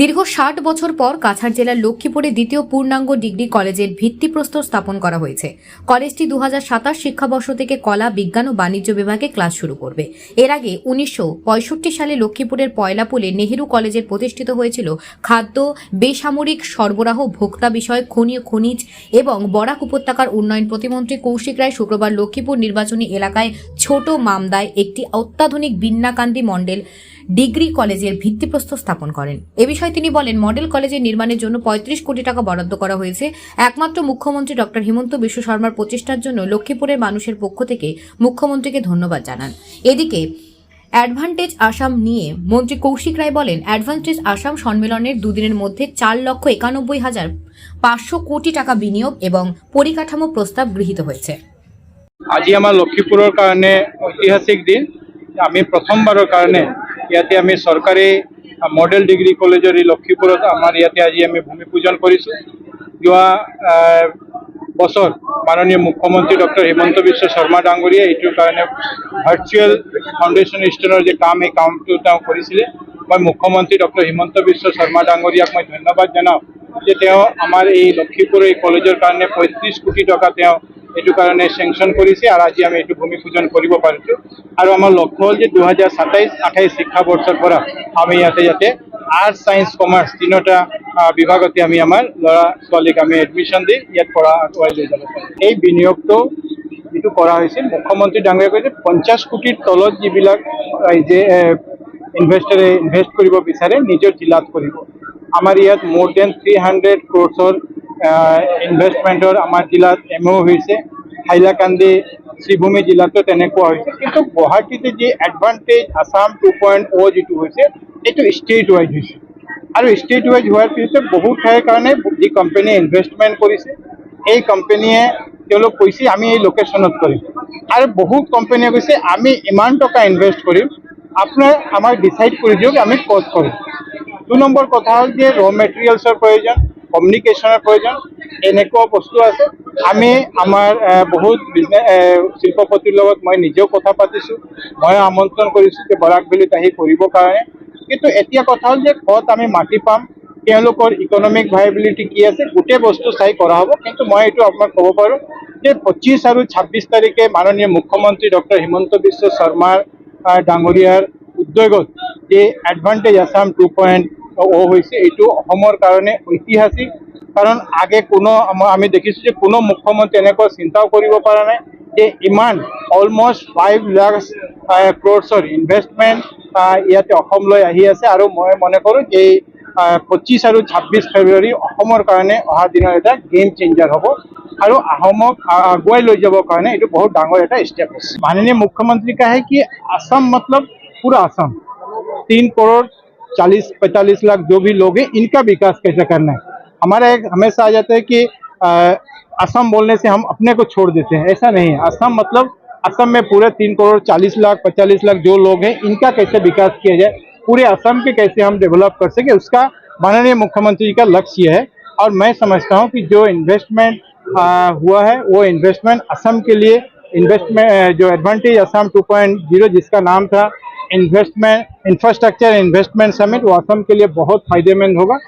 দীর্ঘ ষাট বছর পর কাছাড় জেলার লক্ষ্মীপুরে দ্বিতীয় পূর্ণাঙ্গ ডিগ্রি কলেজের ভিত্তিপ্রস্তর স্থাপন করা হয়েছে। কলেজটি দু হাজার সাতাশ শিক্ষাবর্ষ থেকে কলা, বিজ্ঞান ও বাণিজ্য বিভাগে ক্লাস শুরু করবে। এর আগে উনিশশো পঁয়ষট্টি সালে লক্ষ্মীপুরের পয়লাপুলে নেহেরু কলেজের প্রতিষ্ঠিত হয়েছিল খাদ্য, বেসামরিক সরবরাহ, ভোক্তা বিষয়, খনি খনিজ এবং বরাক উপত্যকার উন্নয়ন প্রতিমন্ত্রী কৌশিক রায় শুক্রবার লক্ষ্মীপুর নির্বাচনী এলাকায় ছোট মামদায় একটি অত্যাধুনিক বিন্নাকান্দি মণ্ডল ডিগ্রি কলেজের ভিত্তিপ্রস্তর স্থাপন করেন। এ বিষয়ে তিনি বলেন, মডেল কলেজের নির্মাণের জন্য পঁয়ত্রিশ কোটি টাকা বরাদ্দ করা হয়েছে। একমাত্র মুখ্যমন্ত্রী ডক্টর হিমন্ত বিশ্ব শর্মার প্রচেষ্টার জন্য লক্ষ্মীপুরের মানুষের পক্ষ থেকে মুখ্যমন্ত্রীকে ধন্যবাদ জানান। এদিকে, অ্যাডভান্টেজ আসাম নিয়ে মন্ত্রী কৌশিক রায় বলেন, অ্যাডভান্টেজ আসাম সম্মেলনের দুদিনের মধ্যে চার লক্ষ একানব্বই হাজার পাঁচশো কোটি টাকা বিনিয়োগ এবং পরিকাঠামো প্রস্তাব গৃহীত হয়েছে। আজি আমাৰ লক্ষীপুৰৰ কাৰণে ঐতিহাসিক দিন। আমি প্ৰথমবাৰৰ কাৰণে ইয়াতে আমি চৰকাৰী মডেল ডিগ্ৰী কলেজৰ এই লক্ষীপুৰত আমাৰ ইয়াতে আজি আমি ভূমি পূজন কৰিছোঁ। আহ, বছৰ মাননীয় মুখ্যমন্ত্ৰী ডক্টৰ হিমন্ত বিশ্ব শৰ্মা ডাঙৰীয়াই এইটোৰ কাৰণে ভাৰ্চুৱেল ফাউণ্ডেশ্যন ষ্টনৰ যে কাম এই কামটো তেওঁ কৰিছিলে। মই মুখ্যমন্ত্ৰী ডক্টৰ হিমন্ত বিশ্ব শৰ্মা ডাঙৰীয়াক মই ধন্যবাদ জনাওঁ যে তেওঁ আমাৰ এই লক্ষীপুৰ এই কলেজৰ কাৰণে পঁয়ত্ৰিছ কোটি টকা তেওঁ এইটো কাৰণে চেংচন কৰিছে আৰু আজি আমি এইটো ভূমি পূজন কৰিব পাৰিছোঁ। আৰু আমাৰ লক্ষ্য হ'ল যে দুহেজাৰ সাতাইছ, আঠাইছ শিক্ষাবৰ্ষৰ পৰা আমি ইয়াতে যাতে আৰ্টছ ছায়েন্স কমাৰ্চ তিনিওটা বিভাগতে আমি আমাৰ ল'ৰা ছোৱালীক আমি এডমিশ্যন দি ইয়াত পঢ়া আগুৱাই লৈ যাব এই বিনিয়োগটো যিটো কৰা হৈছিল, মুখ্যমন্ত্ৰী ডাঙৰীয়াই কৈছে, পঞ্চাছ কোটিৰ তলত যিবিলাক ৰাইজে ইনভেষ্টৰে ইনভেষ্ট কৰিব বিচাৰে, নিজৰ জিলাত কৰিব। আমাৰ ইয়াত মোৰ দেন থ্ৰী হাণ্ড্ৰেড ক্ৰ'ৰ্ছৰ ইনভেষ্টমেণ্টৰ আমাৰ জিলাত এম অ' হৈছে। হাইলাকান্দি শ্ৰীভূমি জিলাতো তেনেকুৱা হৈছে। কিন্তু গুৱাহাটীতে যি Advantage Assam two point o' যিটো হৈছে, এইটো ষ্টেট ৱাইজ হৈছে। আৰু ষ্টেট ৱাইজ হোৱাৰ পিছতে বহুত ঠাইৰ কাৰণে যি কোম্পানীয়ে ইনভেষ্টমেণ্ট কৰিছে, এই কোম্পানীয়ে তেওঁলোক কৈছে, আমি এই লোকেশ্যনত কৰিম। আৰু বহুত কোম্পানীয়ে কৈছে, আমি ইমান টকা ইনভেষ্ট কৰিম, আপোনাৰ, আমাক ডিচাইড কৰি দিয়ক, আমি ক'ত কৰিম? দুই নম্বৰ কথা হ'ল যে ৰ মেটেৰিয়েলছৰ প্ৰয়োজন। কমিউনিকেশ্যনৰ প্ৰয়োজন এনেকুৱা বস্তু আছে। আমি আমাৰ বহুত বিজনেছ শিল্পপতিৰ লগত মই নিজেও কথা পাতিছোঁ। মই আমন্ত্ৰণ কৰিছোঁ যে বৰাক ভেলীত আহি কৰিবৰ কাৰণে। কিন্তু এতিয়া কথা হ'ল যে ক'ত আমি মাটি পাম, তেওঁলোকৰ ইকনমিক ভাইবিলিটি কি আছে, গোটেই বস্তু চাই কৰা হ'ব। কিন্তু মই এইটো আপোনাক ক'ব পাৰোঁ যে পঁচিছ আৰু ছাব্বিছ তাৰিখে মাননীয় মুখ্যমন্ত্ৰী ডক্টৰ হিমন্ত বিশ্ব শৰ্মাৰ ডাঙৰীয়াৰ উদ্যোগত যে Advantage Assam two point o হৈছে, এইটো অসমৰ কাৰণে ঐতিহাসিক। কাৰণ আগে কোনো, আমি দেখিছো যে কোনো মুখ্যমন্ত্ৰী এনেকুৱা চিন্তাও কৰিব পৰা নাই যে ইমান অলমষ্ট ফাইভ লাখ ক্ৰ'ৰ্ছৰ ইনভেষ্টমেণ্ট ইয়াতে অসমলৈ আহি আছে। আৰু মই মনে কৰোঁ যে পঁচিছ আৰু ছাব্বিছ ফেব্ৰুৱাৰী অসমৰ কাৰণে অহা দিনৰ এটা গেম চেঞ্জাৰ হ'ব। আৰু আহোমক আগুৱাই লৈ যাবৰ কাৰণে এইটো বহুত ডাঙৰ এটা ষ্টেপ আছে। মাননীয় মুখ্যমন্ত্ৰী কাহে কি আছাম মতলব পুৰা আছাম তিন কৰোৰ 40 45 लाख जो भी लोग हैं, इनका विकास कैसे करना है? हमारा एक हमेशा आ जाता है कि असम बोलने से हम अपने को छोड़ देते हैं। ऐसा नहीं है। असम मतलब असम में पूरे तीन करोड़ चालीस लाख पचालीस लाख जो लोग हैं, इनका कैसे विकास किया जाए, पूरे असम के कैसे हम डेवलप कर सके, उसका माननीय मुख्यमंत्री जी का लक्ष्य है। और मैं समझता हूँ कि जो इन्वेस्टमेंट हुआ है, वो इन्वेस्टमेंट असम के लिए इन्वेस्टमेंट जो एडवांटेज असम 2.0 जिसका नाम था इन्वेस्टमेंट इंफ्रास्ट्रक्चर इन्वेस्टमेंट समिट वो असम के लिए बहुत फ़ायदेमंद होगा।